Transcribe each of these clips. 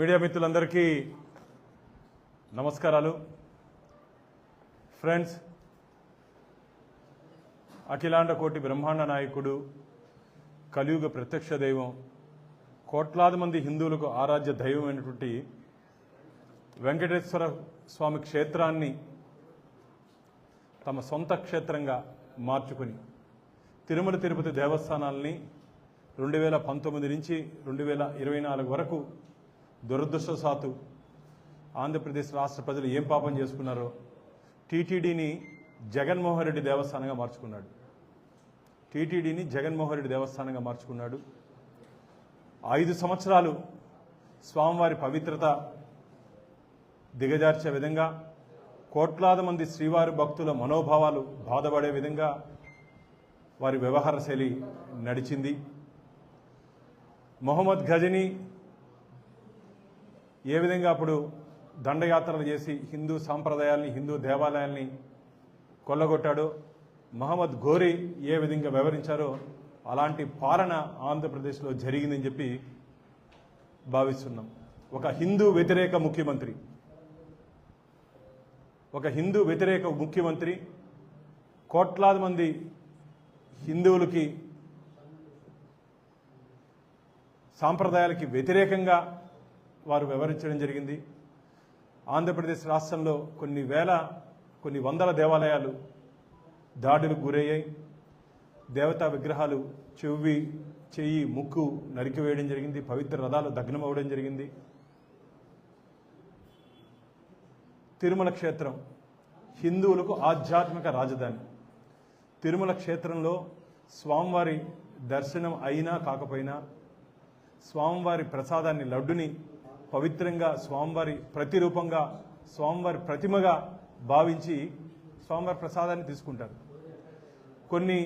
Media మిత్రులందరికీ నమస్కారాలు. Friends అఖిలాండ కోటి బ్రహ్మాండ నాయకుడు కలియుగ ప్రత్యక్ష దైవం కోట్లాది మంది హిందువులకు ఆరాధ్య దైవమైనటువంటి వెంకటేశ్వర స్వామి క్షేత్రాన్ని తమ సొంత క్షేత్రంగా మార్చుకుని తిరుమల తిరుపతి దేవస్థానాల్ని రెండు వేల పంతొమ్మిది నుంచి రెండు వేల ఇరవై నాలుగు వరకు దురదృష్టసాతు ఆంధ్రప్రదేశ్ రాష్ట్ర ప్రజలు ఏం పాపం చేసుకున్నారో టీటీడీని జగన్మోహన్ రెడ్డి దేవస్థానంగా మార్చుకున్నాడు. టీటీడీని జగన్మోహన్ రెడ్డి దేవస్థానంగా మార్చుకున్నాడు. ఐదు సంవత్సరాలు స్వామివారి పవిత్రత దిగజార్చే విధంగా కోట్లాది మంది శ్రీవారి భక్తుల మనోభావాలు బాధపడే విధంగా వారి వ్యవహార శైలి నడిచింది. మొహమ్మద్ గజని ఏ విధంగా అప్పుడు దండయాత్రలు చేసి హిందూ సాంప్రదాయాల్ని హిందూ దేవాలయాల్ని కొల్లగొట్టాడో మహమ్మద్ ఘోరీ ఏ విధంగా వ్యవహరించారో అలాంటి పాలన ఆంధ్రప్రదేశ్లో జరిగిందని చెప్పి భావిస్తున్నాం. ఒక హిందూ వ్యతిరేక ముఖ్యమంత్రి. ఒక హిందూ వ్యతిరేక ముఖ్యమంత్రి కోట్లాది మంది హిందువులకి సాంప్రదాయాలకి వ్యతిరేకంగా వారు వ్యవహరించడం జరిగింది. ఆంధ్రప్రదేశ్ రాష్ట్రంలో కొన్ని వేల కొన్ని వందల దేవాలయాలు దాడులకు గురయ్యాయి. దేవతా విగ్రహాలు చెవి చెయ్యి ముక్కు నరికివేయడం జరిగింది. పవిత్ర రథాలు దగ్నం అవ్వడం జరిగింది. తిరుమల క్షేత్రం హిందువులకు ఆధ్యాత్మిక రాజధాని. తిరుమల క్షేత్రంలో స్వామివారి దర్శనం అయినా కాకపోయినా స్వామివారి ప్రసాదాన్ని లడ్డుని పవిత్రంగా స్వామివారి ప్రతిరూపంగా స్వామివారి ప్రతిమగా భావించి స్వామివారి ప్రసాదాన్ని తీసుకుంటారు. కొన్ని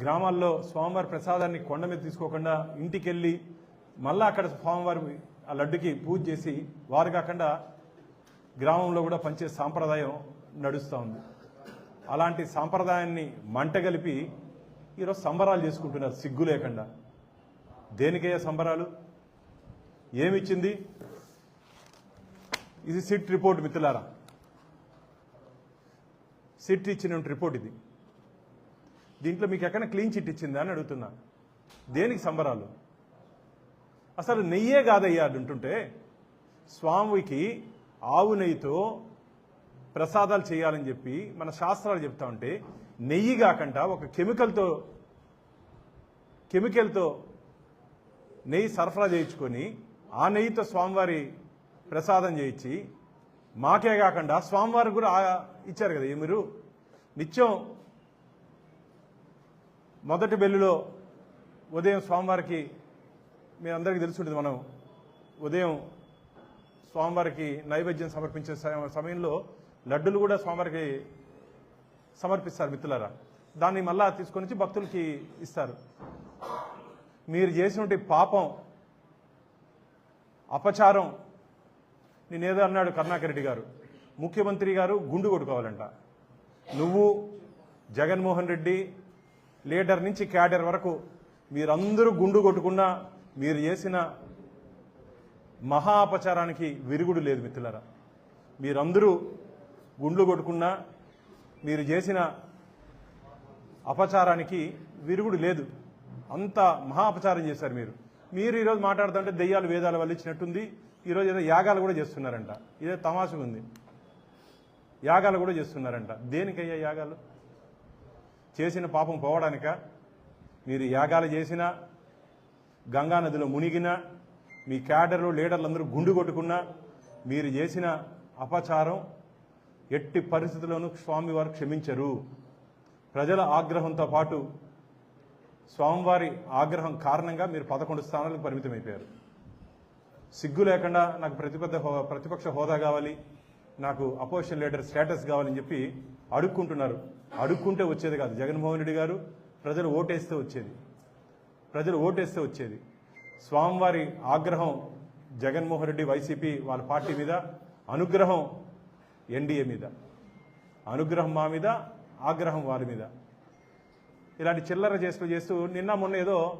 గ్రామాల్లో స్వామివారి ప్రసాదాన్ని కొండ మీద తీసుకోకుండా ఇంటికి వెళ్ళి మళ్ళా అక్కడ స్వామివారి ఆ లడ్డుకి పూజ చేసి వారు కాకుండా గ్రామంలో కూడా పంచే సాంప్రదాయం నడుస్తూ ఉంది. అలాంటి సాంప్రదాయాన్ని మంటగలిపి ఈరోజు సంబరాలు చేసుకుంటున్నారు సిగ్గు లేకుండా. దేనికయ్యా సంబరాలు? ఏమిచ్చింది? ఇది సిట్ రిపోర్ట్ మిత్రులారా. సిట్ ఇచ్చిన రిపోర్ట్ ఇది. దీంట్లో మీకు ఎక్కడ క్లీన్ చిట్ ఇచ్చిందా అని అడుగుతున్నా. దేనికి సంబరాలు? అసలు నెయ్యే కాదయ్యా అంటుంటే స్వామికి ఆవు నెయ్యితో ప్రసాదాలు చేయాలని చెప్పి మన శాస్త్రాలు చెప్తా ఉంటే నెయ్యి కాకుండా ఒక కెమికల్తో కెమికల్తో నెయ్యి సరఫరా చేయించుకొని ఆ నెయ్యితో స్వామివారి ప్రసాదం చేయించి మాకే కాకుండా స్వామివారికి కూడా ఇచ్చారు కదా. మీరు నిత్యం మొదటి బెల్లులో ఉదయం స్వామివారికి మీ అందరికీ తెలుసుంటుంది మనం ఉదయం స్వామివారికి నైవేద్యం సమర్పించే సమ- సమయంలో లడ్డులు కూడా స్వామివారికి సమర్పిస్తారు మిత్రులారా. దాన్ని మళ్ళా తీసుకొని వచ్చి భక్తులకి ఇస్తారు. మీరు చేసినటువంటి పాపం అపచారం. నేనేదో అన్నాడు కరుణాకర్ రెడ్డి గారు. ముఖ్యమంత్రి గారు గుండు కొట్టుకోవాలంట. నువ్వు జగన్మోహన్ రెడ్డి లీడర్ నుంచి క్యాడర్ వరకు మీరందరూ గుండు కొట్టుకున్నా మీరు చేసిన మహా అపచారానికి విరుగుడు లేదు మిత్రులరా. మీరందరూ గుండ్లు కొట్టుకున్నా మీరు చేసిన అపచారానికి విరుగుడు లేదు. అంత మహా అపచారం చేశారు మీరు. మీరు ఈరోజు మాట్లాడుతుంటే దెయ్యాలు వేదాలు వల్లించినట్టుంది ఈరోజు ఏదో యాగాలు కూడా చేస్తున్నారంట. ఇదే తమాషగా ఉంది. యాగాలు కూడా చేస్తున్నారంట. దేనికయ్యా యాగాలు? చేసిన పాపం పోవడానిక? మీరు యాగాలు చేసినా గంగా నదిలో మునిగినా మీ క్యాడర్లు లీడర్లు అందరూ గుండు కొట్టుకున్నా మీరు చేసిన అపచారం ఎట్టి పరిస్థితుల్లోనూ స్వామివారు క్షమించరు. ప్రజల ఆగ్రహంతో పాటు స్వామివారి ఆగ్రహం కారణంగా మీరు పదకొండు స్థానాలకు పరిమితమైపోయారు సిగ్గు లేకుండా నాకు ప్రతిపద హో- ప్రతిపక్ష హోదా కావాలి నాకు అపోజిషన్ లీడర్ స్టేటస్ కావాలని చెప్పి అడుక్కుంటున్నారు. అడుక్కుంటే వచ్చేది కాదు. జగన్మోహన్ రెడ్డి గారు ప్రజలు ఓటేస్తే వచ్చేది. ప్రజలు ఓటేస్తే వచ్చేది. స్వామివారి ఆగ్రహం జగన్మోహన్ రెడ్డి వైసీపీ వాళ్ళ పార్టీ మీద అనుగ్రహం ఎన్డీఏ మీద. అనుగ్రహం మా మీద ఆగ్రహం వారి మీద. ఇలాంటి చిల్లర చేస్తూ చేస్తూ నిన్న మొన్న ఏదో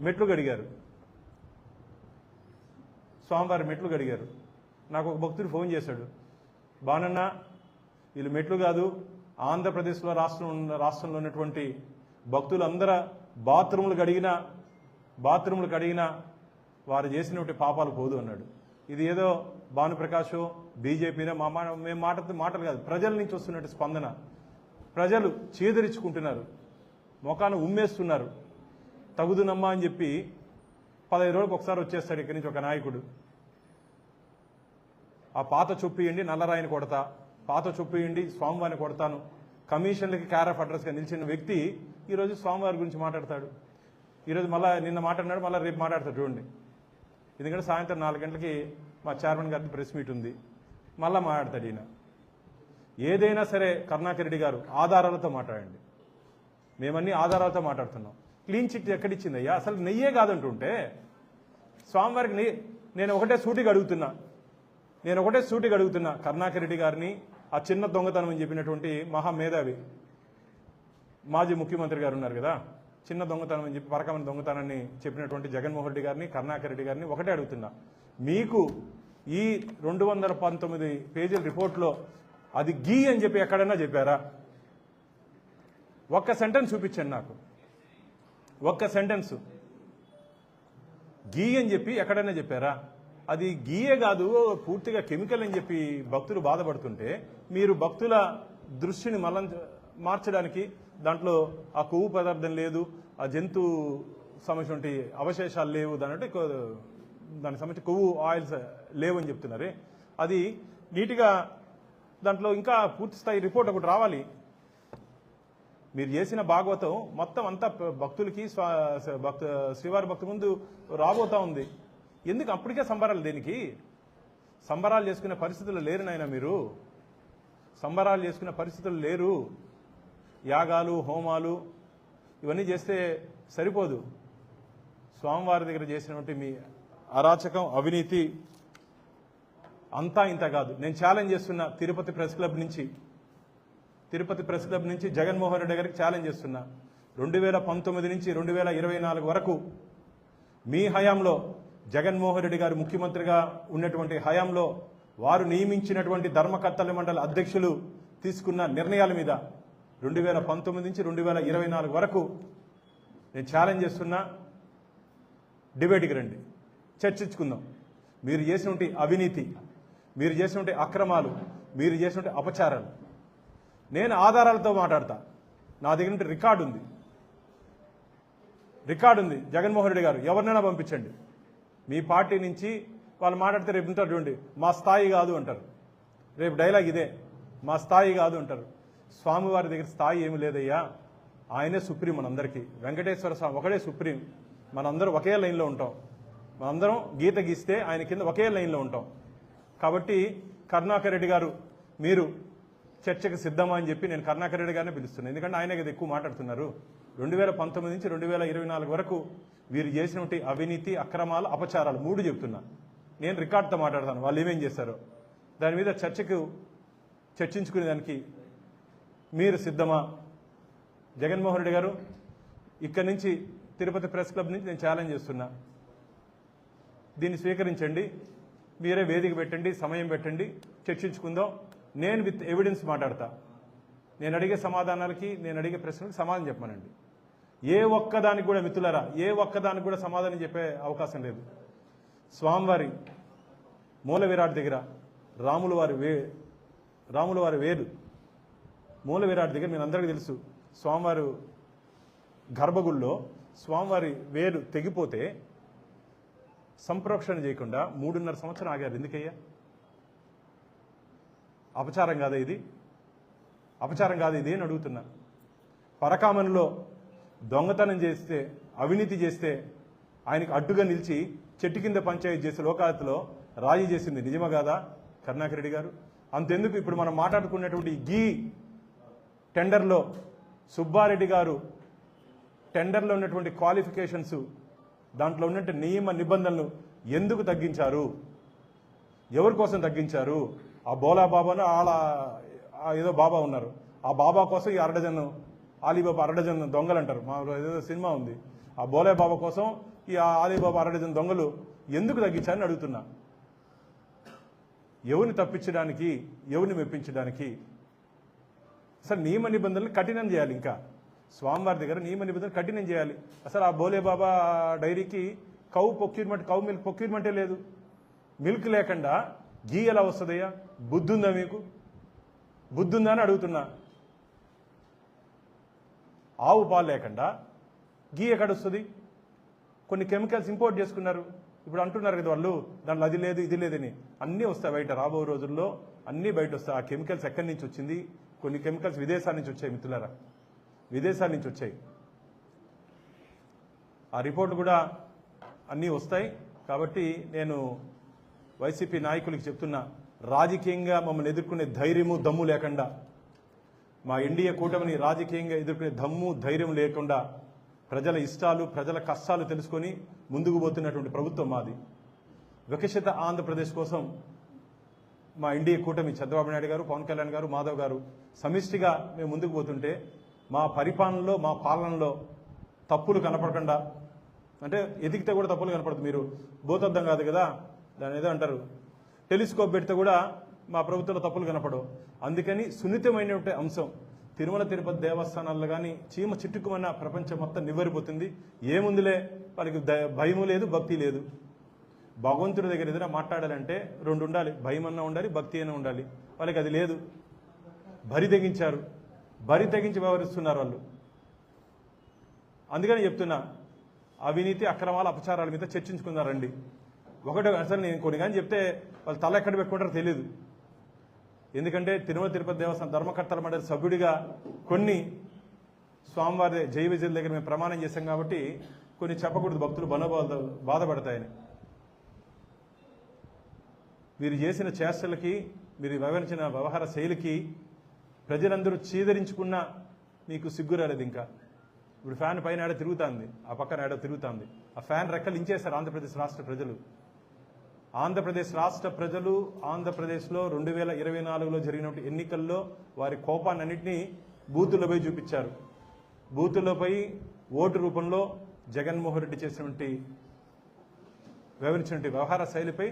మెట్లు గడిగారు. స్వామివారి మెట్లు గడిగారు. నాకు ఒక భక్తుడు ఫోన్ చేశాడు. బానన్న వీళ్ళు మెట్లు కాదు ఆంధ్రప్రదేశ్లో రాష్ట్రం ఉన్న- రాష్ట్రంలో ఉన్నటువంటి భక్తులందరూ బాత్రూములు కడిగినా బాత్రూములు కడిగినా వారు చేసినటువంటి పాపాలు పోదు అన్నాడు. ఇది ఏదో భానుప్రకాష్ బీజేపీనో మా మాట మేము మాట మాటలు కాదు ప్రజల నుంచి వస్తున్నట్టు స్పందన. ప్రజలు చేదరించుకుంటున్నారు. మొఖాన ఉమ్మేస్తున్నారు. తగుదునమ్మా అని చెప్పి పదహైదు రోజులకు ఒకసారి వచ్చేస్తాడు ఇక్కడి నుంచి ఒక నాయకుడు. ఆ పాత చొప్పియండి నల్లరాయిని కొడతా. పాత చొప్పియండి స్వామివారిని కొడతాను. కమిషన్లకి క్యార్ ఆఫ్ అడ్రస్గా నిలిచిన వ్యక్తి ఈరోజు స్వామివారి గురించి మాట్లాడతాడు. ఈరోజు మళ్ళీ నిన్న మాట్లాడినాడు మళ్ళీ రేపు మాట్లాడతాడు చూడండి. ఎందుకంటే సాయంత్రం నాలుగు గంటలకి మా చైర్మన్ గారి ప్రెస్ మీట్ ఉంది. మళ్ళా మాట్లాడతాడు ఈయన. ఏదైనా సరే కరుణాకర్ రెడ్డి గారు ఆధారాలతో మాట్లాడండి. మేమన్నీ ఆధారాలతో మాట్లాడుతున్నాం. క్లీన్ చిట్ ఎక్కడిచ్చిందయ్యా? అసలు నెయ్యే కాదంటుంటే స్వామివారికి నెయ్యి నేను ఒకటే సూటిగా అడుగుతున్నా. నేను ఒకటే సూటిగా అడుగుతున్నా కరుణాకర్ రెడ్డి గారిని ఆ చిన్న దొంగతనం అని చెప్పినటువంటి మహా మేధావి మాజీ ముఖ్యమంత్రి గారు ఉన్నారు కదా చిన్న దొంగతనం అని చెప్పి పరకమైన దొంగతనాన్ని చెప్పినటువంటి జగన్మోహన్ రెడ్డి గారిని కరుణాకర్ రెడ్డి గారిని ఒకటే అడుగుతున్నా. మీకు ఈ రెండు వందల పంతొమ్మిది పేజీల రిపోర్ట్లో అది గీ అని చెప్పి ఎక్కడైనా చెప్పారా? ఒక్క సెంటెన్స్ చూపించండి నాకు. ఒక్క సెంటెన్స్ గీ అని చెప్పి ఎక్కడైనా చెప్పారా? అది గీయే కాదు పూర్తిగా కెమికల్ అని చెప్పి భక్తులు బాధపడుతుంటే మీరు భక్తుల దృష్టిని మళ్ళం మార్చడానికి దాంట్లో ఆ కొవ్వు పదార్థం లేదు ఆ జంతు సంబంధించిన అవశేషాలు లేవు దాని అంటే దానికి సంబంధించి కొవ్వు ఆయిల్స్ లేవని చెప్తున్నారే. అది నీట్గా దాంట్లో ఇంకా పూర్తి స్థాయి రిపోర్ట్ ఒకటి రావాలి. మీరు చేసిన భాగవతం మొత్తం అంతా భక్తులకి స్వా- శ్రీవారి భక్తి ముందు రాబోతా ఉంది. ఎందుకు అప్పటికే సంబరాలు దేనికి? సంబరాలు చేసుకునే పరిస్థితులు లేరు నాయన మీరు. సంబరాలు చేసుకునే పరిస్థితులు లేరు. యాగాలు హోమాలు ఇవన్నీ చేస్తే సరిపోదు. స్వామివారి దగ్గర చేసినటువంటి మీ అరాచకం అవినీతి అంతా ఇంత కాదు. నేను ఛాలెంజ్ చేస్తున్నా తిరుపతి ప్రెస్ క్లబ్ నుంచి తిరుపతి ప్రెస్ క్లబ్ నుంచి జగన్మోహన్ రెడ్డి గారికి ఛాలెంజ్ చేస్తున్నా. రెండు వేల పంతొమ్మిది నుంచి రెండు వేల ఇరవై నాలుగు వరకు మీ హయాంలో జగన్మోహన్ రెడ్డి గారు ముఖ్యమంత్రిగా ఉన్నటువంటి హయాంలో వారు నియమించినటువంటి ధర్మకర్తల మండలి అధ్యక్షులు తీసుకున్న నిర్ణయాల మీద రెండు వేల పంతొమ్మిది నుంచి రెండు వేల ఇరవై నాలుగు వరకు నేను ఛాలెంజ్ చేస్తున్నా. డిబేట్కి రండి. చర్చించుకుందాం. మీరు చేసినటువంటి అవినీతి మీరు చేసినటువంటి అక్రమాలు మీరు చేసినటువంటి అపచారాలు నేను ఆధారాలతో మాట్లాడతా. నా దగ్గర నుండి రికార్డు ఉంది. రికార్డు ఉంది. జగన్మోహన్ రెడ్డి గారు ఎవరినైనా పంపించండి. మీ పార్టీ నుంచి వాళ్ళు మాట్లాడితే రేపు ఉంటారు చూడండి. మా స్థాయి కాదు అంటారు. రేపు డైలాగ్ ఇదే. మా స్థాయి కాదు అంటారు. స్వామివారి దగ్గర స్థాయి ఏమి లేదయ్యా. ఆయనే సుప్రీం మనందరికీ. వెంకటేశ్వర స్వామి ఒకడే సుప్రీం. మనందరం ఒకే లైన్లో ఉంటాం. మనందరం గీత గీస్తే ఆయన కింద ఒకే లైన్లో ఉంటాం. కాబట్టి కరుణాకర్ రెడ్డి గారు మీరు చర్చకు సిద్ధమా అని చెప్పి నేను కర్ణాకర్ రెడ్డి గారిని పిలుస్తున్నాను. ఎందుకంటే ఆయన కదా ఎక్కువ మాట్లాడుతున్నారు. రెండు వేల పంతొమ్మిది నుంచి రెండు వేల ఇరవై నాలుగు వరకు వీరు చేసినటువంటి అవినీతి అక్రమాలు అపచారాలు మూడు చెప్తున్నా. నేను రికార్డుతో మాట్లాడతాను. వాళ్ళు ఏమేం చేశారో. దాని మీద చర్చకు చర్చించుకునే దానికి మీరు సిద్ధమా? జగన్మోహన్ రెడ్డి గారు ఇక్కడి నుంచి తిరుపతి ప్రెస్ క్లబ్ నుంచి నేను ఛాలెంజ్ చేస్తున్నా. దీన్ని స్వీకరించండి. మీరే వేదిక పెట్టండి సమయం పెట్టండి. చర్చించుకుందాం. నేను విత్ ఎవిడెన్స్ మాట్లాడతా. నేను అడిగే సమాధానాలకి నేను అడిగే ప్రశ్నలకు సమాధానం చెప్పానండి ఏ ఒక్కదానికి కూడా మిత్రులరా ఏ ఒక్కదానికి కూడా సమాధానం చెప్పే అవకాశం లేదు. స్వామివారి మూల విరాట్ దగ్గర రాముల వారి వే రాముల వారి వేరు. మూల విరాట్ దగ్గర మీరు అందరికీ తెలుసు స్వామివారు గర్భగుడిలో స్వామివారి వేరు తెగిపోతే సంప్రోక్షణ చేయకుండా మూడున్నర సంవత్సరం ఆగారు. ఎందుకయ్యా? అపచారం కాదా ఇది? అపచారం కాదు ఇది అని అడుగుతున్నా. పరకామనులో దొంగతనం చేస్తే అవినీతి చేస్తే ఆయనకు అడ్డుగా నిలిచి చెట్టు కింద పంచాయతీ చేసే లోకాయతలో రాజీ చేసింది నిజమా కాదా కరుణాకర్ రెడ్డి గారు? అంతెందుకు ఇప్పుడు మనం మాట్లాడుకున్నటువంటి గీ టెండర్లో సుబ్బారెడ్డి గారు టెండర్లో ఉన్నటువంటి క్వాలిఫికేషన్స్ దాంట్లో ఉన్నటువంటి నియమ నిబంధనలు ఎందుకు తగ్గించారు? ఎవరి కోసం తగ్గించారు? ఆ బోలా బాబాను వాళ్ళ ఏదో బాబా ఉన్నారు. ఆ బాబా కోసం ఈ అరడజన్ ఆలీబాబా అరడజన్ దొంగలు అంటారు. మా ఏదో సినిమా ఉంది. ఆ బోలే బాబా కోసం ఈ ఆలీబాబా అరడజన్ దొంగలు ఎందుకు తగ్గించారని అడుగుతున్నా. ఎవరిని తప్పించడానికి ఎవరిని మెప్పించడానికి? అసలు నియమ నిబంధనలు కఠినం చేయాలి ఇంకా. స్వామివారి దగ్గర నియమ నిబంధనలు కఠినం చేయాలి. అసలు ఆ బోలే బాబా డైరీకి కౌ ప్రొక్యూర్మెంట్ కౌ మిల్క్ ప్రొక్యూర్మెంటే లేదు. మిల్క్ లేకుండా గీ ఎలా వస్తుందయ్యా? బుద్ధి ఉందా మీకు? బుద్ధి ఉందా అని అడుగుతున్నా. ఆవు పాలు లేకుండా గీ ఎక్కడ వస్తుంది కొన్ని కెమికల్స్ ఇంపోర్ట్ చేసుకున్నారు. ఇప్పుడు అంటున్నారు కదా వాళ్ళు దాంట్లో అది లేదు ఇది లేదని. అన్నీ వస్తాయి బయట. రాబో రోజుల్లో అన్నీ బయట వస్తాయి. ఆ కెమికల్స్ ఎక్కడి నుంచి వచ్చింది? కొన్ని కెమికల్స్ విదేశాల నుంచి వచ్చాయి మిత్రులారా. విదేశాల నుంచి వచ్చాయి. ఆ రిపోర్ట్ కూడా అన్నీ వస్తాయి. కాబట్టి నేను వైసీపీ నాయకులకి చెప్తున్నా రాజకీయంగా మమ్మల్ని ఎదుర్కొనే ధైర్యము దమ్ము లేకుండా మా ఎన్డీఏ కూటమిని రాజకీయంగా ఎదుర్కొనే దమ్ము ధైర్యం లేకుండా ప్రజల ఇష్టాలు ప్రజల కష్టాలు తెలుసుకొని ముందుకు పోతున్నటువంటి ప్రభుత్వం మాది. వికసిత ఆంధ్రప్రదేశ్ కోసం మా ఎన్డీఏ కూటమి చంద్రబాబు నాయుడు గారు పవన్ కళ్యాణ్ గారు మాధవ్ గారు సమిష్టిగా మేము ముందుకు పోతుంటే మా పరిపాలనలో మా పాలనలో తప్పులు కనపడకుండా అంటే ఎదిగితే కూడా తప్పులు కనపడదు మీరు భూతద్దం కాదు కదా దాని ఏదో అంటారు. టెలిస్కోప్ పెడితే కూడా మా ప్రభుత్వంలో తప్పులు కనపడవు. అందుకని సున్నితమైనటువంటి అంశం. తిరుమల తిరుపతి దేవస్థానాల్లో కానీ చీమ చిట్టుకుమన్న ప్రపంచం మొత్తం నివ్వరిపోతుంది. ఏముందిలే? వాళ్ళకి ద- భయము లేదు భక్తి లేదు. భగవంతుడి దగ్గర ఏదైనా మాట్లాడాలంటే రెండు ఉండాలి. భయం అన్నా ఉండాలి భక్తి అయినా ఉండాలి. వాళ్ళకి అది లేదు. బరి తెగించారు. బరి తెగించి వ్యవహరిస్తున్నారు వాళ్ళు. అందుకని చెప్తున్నా అవినీతి అక్రమాల అపచారాల మీద చర్చించుకున్నారండి ఒకటి అసలు నేను కొన్ని కానీ చెప్తే వాళ్ళు తల ఎక్కడ పెట్టుకుంటారో తెలియదు ఎందుకంటే తిరుమల తిరుపతి దేవస్థానం ధర్మకర్తల మండలి సభ్యుడిగా కొన్ని స్వామివారి జై విజయుల దగ్గర మేము ప్రమాణం చేశాం కాబట్టి కొన్ని చెప్పకూడదు భక్తులు బనోబాధ బాధపడతాయని. మీరు చేసిన చేష్టలకి మీరు వివరించిన వ్యవహార శైలికి ప్రజలందరూ చీదరించుకున్న మీకు సిగ్గు రాలేదు ఇంకా. ఇప్పుడు ఫ్యాన్ పైన ఆడ తిరుగుతుంది ఆ పక్కన ఆడ తిరుగుతుంది. ఆ ఫ్యాన్ రెక్కలు ఇంచేశారు ఆంధ్రప్రదేశ్ రాష్ట్ర ప్రజలు. ఆంధ్రప్రదేశ్ రాష్ట్ర ప్రజలు ఆంధ్రప్రదేశ్లో రెండు వేల ఇరవై నాలుగులో జరిగినటువంటి ఎన్నికల్లో వారి కోపాన్ని బూతులపై చూపించారు. బూతులపై ఓటు రూపంలో జగన్మోహన్ రెడ్డి చేసినటువంటి వ్యవహరించినటువంటి వ్యవహార శైలిపై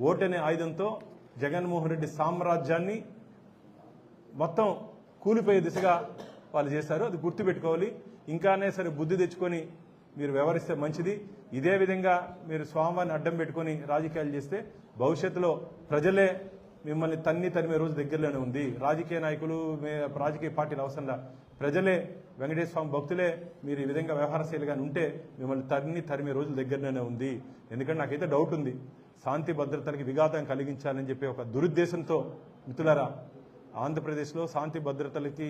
ఓటు అనే ఆయుధంతో జగన్మోహన్ రెడ్డి సామ్రాజ్యాన్ని మొత్తం కూలిపోయే దిశగా వాళ్ళు చేశారు. అది గుర్తుపెట్టుకోవాలి. ఇంకానే సరే బుద్ధి తెచ్చుకొని మీరు వ్యవహరిస్తే మంచిది. ఇదే విధంగా మీరు స్వామివారిని అడ్డం పెట్టుకొని రాజకీయాలు చేస్తే భవిష్యత్తులో ప్రజలే మిమ్మల్ని తన్ని తరిమే రోజు దగ్గరలోనే ఉంది. రాజకీయ నాయకులు రాజకీయ పార్టీలు అవసరంలా ప్రజలే వెంకటేశ్వర స్వామి భక్తులే మీరు ఈ విధంగా వ్యవహారశైలిగా ఉంటే మిమ్మల్ని తన్ని తరిమే రోజుల దగ్గరలోనే ఉంది. ఎందుకంటే నాకైతే డౌట్ ఉంది. శాంతి భద్రతలకి విఘాతం కలిగించాలని చెప్పి ఒక దురుద్దేశంతో మిత్రులరా ఆంధ్రప్రదేశ్లో శాంతి భద్రతలకి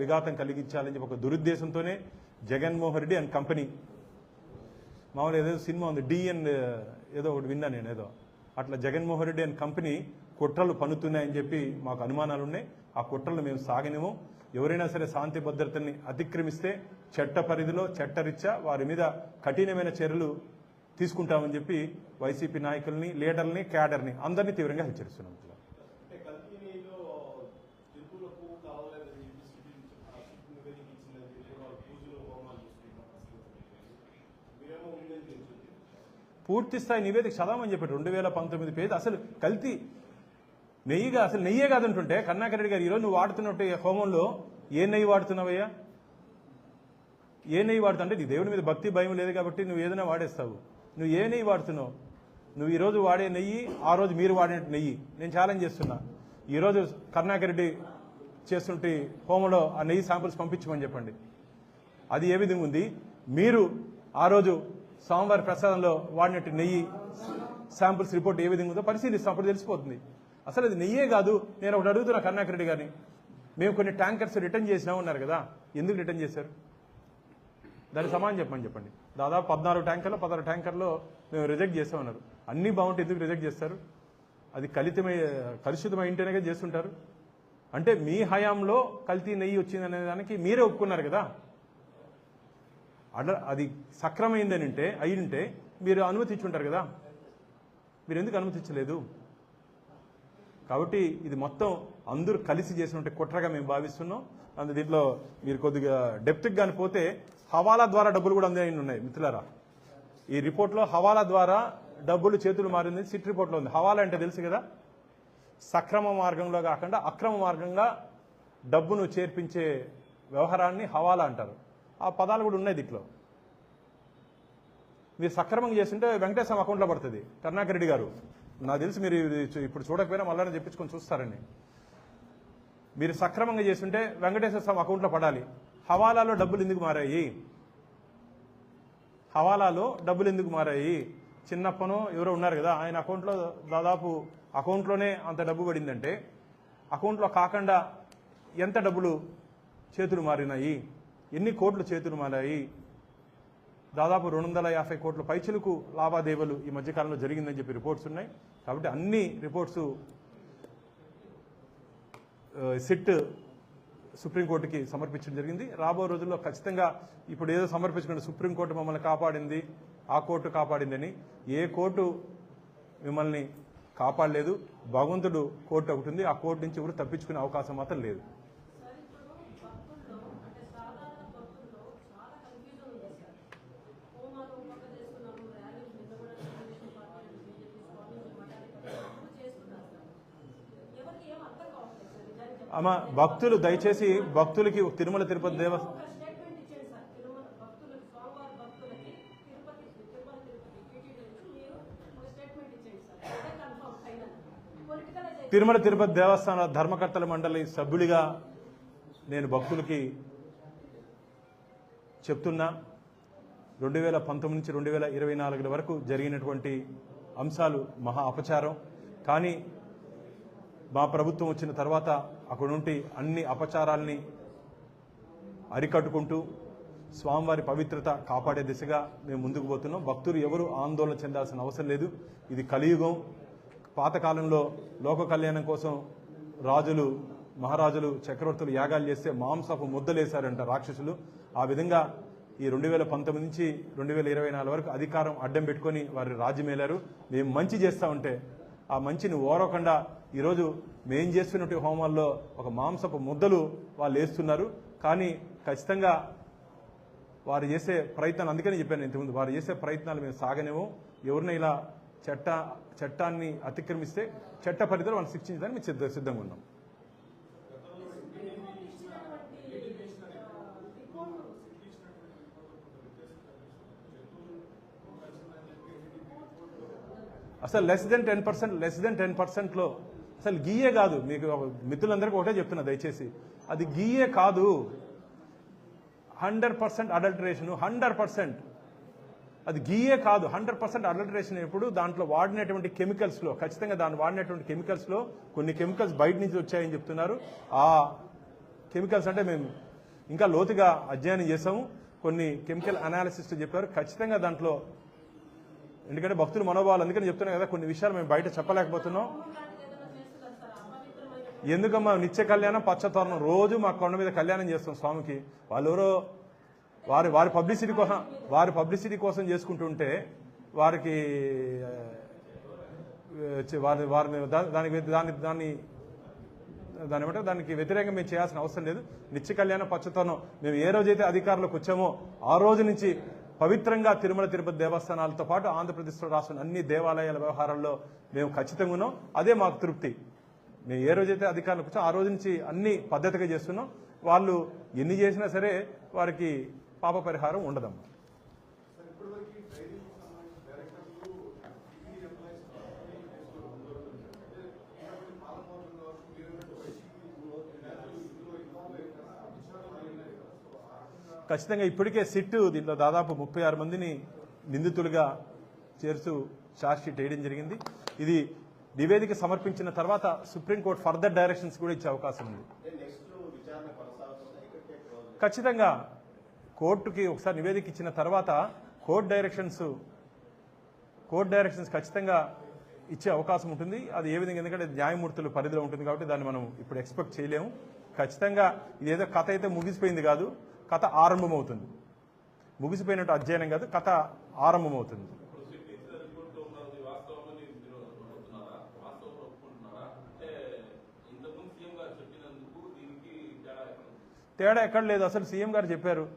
విఘాతం కలిగించాలని చెప్పి ఒక దురుద్దేశంతోనే జగన్మోహన్ రెడ్డి అండ్ కంపెనీ మామూలు ఏదో సినిమా ఉంది డి అండ్ ఏదో ఒకటి విన్నా నేను ఏదో. అట్లా జగన్మోహన్ రెడ్డి అండ్ కంపెనీ కుట్రలు పన్నుతున్నాయని చెప్పి మాకు అనుమానాలు ఉన్నాయి. ఆ కుట్రలు మేము సాగినము ఎవరైనా సరే శాంతి భద్రతల్ని అతిక్రమిస్తే చట్ట పరిధిలో చట్టరీత్యా వారి మీద కఠినమైన చర్యలు తీసుకుంటామని చెప్పి వైసీపీ నాయకుల్ని లీడర్ని క్యాడర్ని అందరినీ తీవ్రంగా హెచ్చరిస్తున్నాం అంటే కల్తీలో జంతువులకు కావాలని చెప్పి సిటీ నివేదిక ఇచ్చినది లేదా వాళ్ళ పూజలు హోమాలు చేసుకుంటారు అసలు మీరేమో ఉందని తెలుస్తుంది పూర్తి స్థాయి నివేదిక చదవమని చెప్పాడు. రెండు వేల పంతొమ్మిది పేజ్. అసలు కల్తీ నెయ్యిగా అసలు నెయ్యే కాదంటుంటే కరుణాకర్ రెడ్డి గారు ఈరోజు నువ్వు వాడుతున్నట్టు ఈ హోమంలో ఏ నెయ్యి వాడుతున్నావయ్యా? ఏ నెయ్యి వాడుతుంటే నీ దేవుని మీద భక్తి భయం లేదు కాబట్టి నువ్వు ఏదైనా వాడేస్తావు. నువ్వు ఏ నెయ్యి వాడుతున్నావు? నువ్వు ఈరోజు వాడే నెయ్యి ఆ రోజు మీరు వాడినట్టు నెయ్యి. నేను ఛాలెంజ్ చేస్తున్నా. ఈరోజు కరుణాకర్ రెడ్డి చేస్తుంటే హోమంలో ఆ నెయ్యి శాంపుల్స్ పంపించమని చెప్పండి. అది ఏ విధంగా ఉంది? మీరు ఆ రోజు స్వామివారి ప్రసాదంలో వాడినట్టు నెయ్యి శాంపుల్స్ రిపోర్ట్ ఏ విధంగా ఉందో పరిశీలిస్తాం అప్పుడు తెలిసిపోతుంది. అసలు అది నెయ్యే కాదు నేను ఒకటి అడుగుతున్నా కర్ణాకర్ రెడ్డి గారిని. మేము కొన్ని ట్యాంకర్స్ రిటర్న్ చేసినా ఉన్నారు కదా ఎందుకు రిటర్న్ చేశారు? దాని సమానం చెప్పమని చెప్పండి. దాదాపు పద్నాలుగు ట్యాంకర్లు పదహారు ట్యాంకర్లో మేము రిజెక్ట్ చేసామన్నారు అన్ని బాగుంటే ఎందుకు రిజెక్ట్ చేస్తారు? అది కలితమై కలుషితమై ఇంటేనే చేస్తుంటారు. అంటే మీ హయాంలో కల్తీ నెయ్యి వచ్చిందనే దానికి మీరే ఒప్పుకున్నారు కదా? అడ అది సక్రమైందని అంటే అయి ఉంటే మీరు అనుమతి ఇచ్చి ఉంటారు కదా? మీరు ఎందుకు అనుమతించలేదు కాబట్టి ఇది మొత్తం అందరూ కలిసి చేసినట్టు కుట్రగా మేము భావిస్తున్నాం. అందు దీంట్లో మీరు కొద్దిగా డెప్త్కి కానీ పోతే హవాలా ద్వారా డబ్బులు కూడా అందాయని ఉన్నాయి మిత్రులారా. ఈ రిపోర్ట్లో హవాలా ద్వారా డబ్బులు చేతులు మారింది సిట్ రిపోర్ట్లో ఉంది. హవాలా అంటే తెలుసు కదా? సక్రమ మార్గంలో కాకుండా అక్రమ మార్గంగా డబ్బును చేర్పించే వ్యవహారాన్ని హవాలా అంటారు. ఆ పదాలు కూడా ఉన్నాయి దీంట్లో. మీరు సక్రమంగా చేసింటే వెంకటేశ్వర అకౌంట్లో పడుతుంది. కరుణాకర్ రెడ్డి గారు నాకు తెలిసి మీరు ఇప్పుడు చూడకపోయినా మళ్ళీ చెప్పించుకొని చూస్తారని మీరు సక్రమంగా చేస్తుంటే వెంకటేశ్వర స్వామి అకౌంట్లో పడాలి. హవాలాలో డబ్బులు ఎందుకు మారాయి? హవాలాలో డబ్బులు ఎందుకు మారాయి? చిన్నప్పను ఎవరో ఉన్నారు కదా ఆయన అకౌంట్లో దాదాపు అకౌంట్లోనే అంత డబ్బు పడిందంటే అకౌంట్లో కాకుండా ఎంత డబ్బులు చేతులు మారినాయి? ఎన్ని కోట్లు చేతులు మారాయి దాదాపు రెండు వందల యాభై కోట్ల పైచలకు లావాదేవీలు ఈ మధ్యకాలంలో జరిగిందని చెప్పి రిపోర్ట్స్ ఉన్నాయి. కాబట్టి అన్ని రిపోర్ట్స్ సిట్ సుప్రీంకోర్టుకి సమర్పించడం జరిగింది. రాబో రోజుల్లో ఖచ్చితంగా ఇప్పుడు ఏదో సమర్పించుకుంటే సుప్రీంకోర్టు మమ్మల్ని కాపాడింది ఆ కోర్టు కాపాడిందని. ఏ కోర్టు మిమ్మల్ని కాపాడలేదు భగవంతుడు కోర్టు ఒకటి ఉంది ఆ కోర్టు నుంచి ఎవరు తప్పించుకునే అవకాశం మాత్రం లేదు సార్ ఇప్పుడు భక్తుల్లో అంటే సాధారణ భక్తుల్లో చాలా కన్ఫ్యూజన్ ఉంది సార్ హోమాలు పక్క చేస్తున్నాము ర్యాలీలు నిన్న కూడా తెలుగుదేశం పార్టీ బీజేపీ స్వామి మఠానికి అప్పుడు చేస్తున్నారు సార్ ఎవరికి ఏం అర్థం కావట్లేదు సార్ నిజానికి చెప్పాలంటే. అమ్మ భక్తులు దయచేసి భక్తులకి తిరుమల తిరుపతి దేవ తిరుమల తిరుపతి దేవస్థాన ధర్మకర్తల మండలి సభ్యుడిగా నేను భక్తులకి చెప్తున్నా రెండు వేల పంతొమ్మిది నుంచి రెండు వేల ఇరవై నాలుగు వరకు జరిగినటువంటి అంశాలు మహా అపచారం. కానీ మా ప్రభుత్వం వచ్చిన తర్వాత అక్కడ ఉంటే అన్ని అపచారాల్ని అరికట్టుకుంటూ స్వామివారి పవిత్రత కాపాడే దిశగా మేము ముందుకు పోతున్నాం. భక్తులు ఎవరు ఆందోళన చెందాల్సిన అవసరం లేదు. ఇది కలియుగం. పాతకాలంలో లోక కళ్యాణం కోసం రాజులు మహారాజులు చక్రవర్తులు యాగాలు చేస్తే మాంసపు ముద్దలేశారంట రాక్షసులు. ఆ విధంగా ఈ రెండు వేల పంతొమ్మిది నుంచి రెండు వేల ఇరవై నాలుగు వరకు అధికారం అడ్డం పెట్టుకొని వారి రాజ్యమేలారు. మేము మంచి చేస్తా ఉంటే ఆ మంచిని ఓరకుండా ఈరోజు మేం చేస్తున్నటువంటి హోమాల్లో ఒక మాంసపు ముద్దలు వాళ్ళు వేస్తున్నారు. కానీ ఖచ్చితంగా వారు చేసే ప్రయత్నాలు అందుకని చెప్పాను ఇంతకుముందు వారు చేసే ప్రయత్నాలు మేము సాగనేమో ఎవరిని ఇలా చట్ట చట్టాన్ని అతిక్రమిస్తే చట్ట పరిధిలో వాళ్ళు శిక్షించడానికి మేము సిద్ధంగా ఉన్నాం. అసలు less than ten percent less than ten పర్సెంట్లో అసలు గీయే కాదు. మీకు మిత్రులందరికీ ఒకటే చెప్తున్నా దయచేసి. అది గీయే కాదు. Hundred percent adulteration hundred percent అది గీయే కాదు. హండ్రెడ్ పర్సెంట్ అడల్టరేషన్ ఎప్పుడు దాంట్లో వాడినటువంటి కెమికల్స్లో ఖచ్చితంగా దాన్ని వాడినటువంటి కెమికల్స్లో కొన్ని కెమికల్స్ బయట నుంచి వచ్చాయని చెప్తున్నారు. ఆ కెమికల్స్ అంటే మేము ఇంకా లోతుగా అధ్యయనం చేసాము. కొన్ని కెమికల్ అనాలిసిస్ చెప్పారు. ఖచ్చితంగా దాంట్లో ఎందుకంటే భక్తులు మనోభావాలు. అందుకని చెప్తున్నాం కదా కొన్ని విషయాలు మేము బయట చెప్పలేకపోతున్నాం. ఎందుకమ్మా నిత్య కళ్యాణం పచ్చతోరణం. రోజు మా కొండ మీద కళ్యాణం చేస్తాం స్వామికి. వాళ్ళు ఎవరో వారి వారి పబ్లిసిటీ కోసం వారి పబ్లిసిటీ కోసం చేసుకుంటుంటే వారికి వారి వారిని దా- దానికి దాన్ని దాని దాన్ని దాని ఏమంటే దానికి వ్యతిరేకంగా మేము చేయాల్సిన అవసరం లేదు. నిత్య కళ్యాణ పచ్చతనం మేము ఏ రోజైతే అధికారంలోకి వచ్చామో ఆ రోజు నుంచి పవిత్రంగా తిరుమల తిరుపతి దేవస్థానాలతో పాటు ఆంధ్రప్రదేశ్లో రాష్ట్రం అన్ని దేవాలయాల వ్యవహారాల్లో మేము ఖచ్చితంగా ఉన్నాం. అదే మాకు తృప్తి. మేము ఏ రోజైతే అధికారులకు వచ్చాం ఆ రోజు నుంచి అన్ని పద్ధతిగా చేస్తున్నాం. వాళ్ళు ఎన్ని చేసినా సరే వారికి పాప పరిహారం ఉండదమ్మా సార్ ఇప్పటివరకు ఈ ట్రైనింగ్ సంబంధించిన డైరెక్టర్లు టీవీ ఎంప్లాయీస్ అంటే పాలమూరు కావచ్చు మీరు ఉన్నట్టు వైసీపీ నేతలు ఇందులో ఇన్వాల్వ్ అయ్యారు కదా విచారణ అయినాయి కదా సో ఆ రకంగా ఖచ్చితంగా ఇప్పటికే సిట్ దీంట్లో దాదాపు ముప్పై ఆరు మందిని నిందితులుగా చేర్చు ఛార్జ్ షీట్ వేయడం జరిగింది. ఇది నివేదిక సమర్పించిన తర్వాత సుప్రీంకోర్టు ఫర్దర్ డైరెక్షన్స్ కూడా ఇచ్చే అవకాశం ఉంది. ఖచ్చితంగా కోర్టుకి ఒకసారి నివేదిక ఇచ్చిన తర్వాత కోర్టు డైరెక్షన్స్ కోర్టు డైరెక్షన్స్ ఖచ్చితంగా ఇచ్చే అవకాశం ఉంటుంది. అది ఏ విధంగా ఎందుకంటే న్యాయమూర్తులు పరిధిలో ఉంటుంది కాబట్టి దాన్ని మనం ఇప్పుడు ఎక్స్పెక్ట్ చేయలేము. ఖచ్చితంగా ఇదేదో కథ అయితే ముగిసిపోయింది కాదు. కథ ఆరంభమవుతుంది. ముగిసిపోయినట్టు అధ్యయనం కాదు కథ ఆరంభమవుతుంది. తేడా ఎక్కడ లేదు. అసలు సీఎం గారు చెప్పారు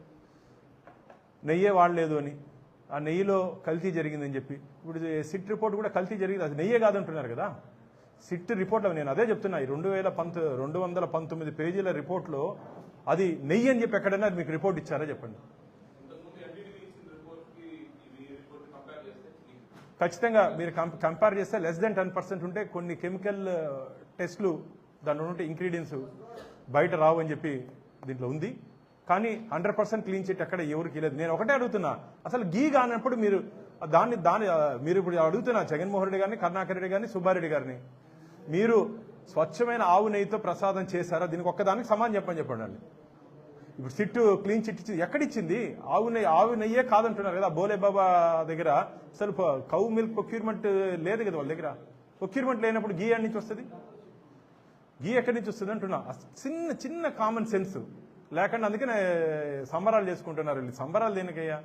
నెయ్యే వాడలేదు అని. ఆ నెయ్యిలో కల్తీ జరిగిందని చెప్పి. ఇప్పుడు సిట్ రిపోర్ట్ కూడా కల్తీ జరిగింది. అది నెయ్యే కాదంటున్నారు కదా. సిట్ రిపోర్ట్లో నేను అదే చెప్తున్నా. ఈ రెండు వేల పంత రెండు వందల పంతొమ్మిది పేజీల రిపోర్ట్లో అది నెయ్యి అని చెప్పి ఎక్కడైనా మీకు రిపోర్ట్ ఇచ్చారా చెప్పండి. ఖచ్చితంగా మీరు కంపేర్ చేస్తే లెస్ దెన్ టెన్ పర్సెంట్ ఉంటే కొన్ని కెమికల్ uh, టెస్ట్లు దాంట్లో ఉంటే ఇంగ్రీడియంట్స్ బయట రావు అని చెప్పి దీంట్లో ఉంది. కానీ హండ్రెడ్ పర్సెంట్ క్లీన్ చిట్ ఎక్కడ ఎవరికి లేదు. నేను ఒకటే అడుగుతున్నా. అసలు గీ కానప్పుడు మీరు దాన్ని దాని uh, మీరు ఇప్పుడు అడుగుతున్నా జగన్మోహన్ రెడ్డి గారిని కరుణాకర్ రెడ్డి గారిని సుబ్బారెడ్డి గారిని మీరు స్వచ్ఛమైన ఆవు నెయ్యితో ప్రసాదం చేశారా? దీనికి ఒక్కదానికి సమానం చెప్పని చెప్పండి ఇప్పుడు సిట్టు క్లీన్ చిట్ ఇచ్చింది. ఎక్కడిచ్చింది? ఆవు నెయ్యి ఆవు నెయ్యే కాదంటున్నారు కదా బోలేబాబా దగ్గర. అసలు కౌ మిల్క్ ప్రొక్యూర్మెంట్ లేదు కదా వాళ్ళ దగ్గర. ప్రొక్యూర్మెంట్ లేనప్పుడు గీ ఎక్కడి నుంచి వస్తుంది? గీ ఎక్కడి నుంచి వస్తుంది అంటున్నా. చిన్న చిన్న కామన్ సెన్స్ లేకుండా అందుకనే సంబరాలు చేసుకుంటున్నారు వీళ్ళు. సంబరాలు దేనికయ్యా?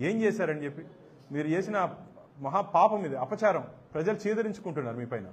ఏం చేశారని చెప్పి. మీరు చేసిన మహా పాపం ఇది. అపచారం. ప్రజలు చీదరించుకుంటున్నారు మీ పైన.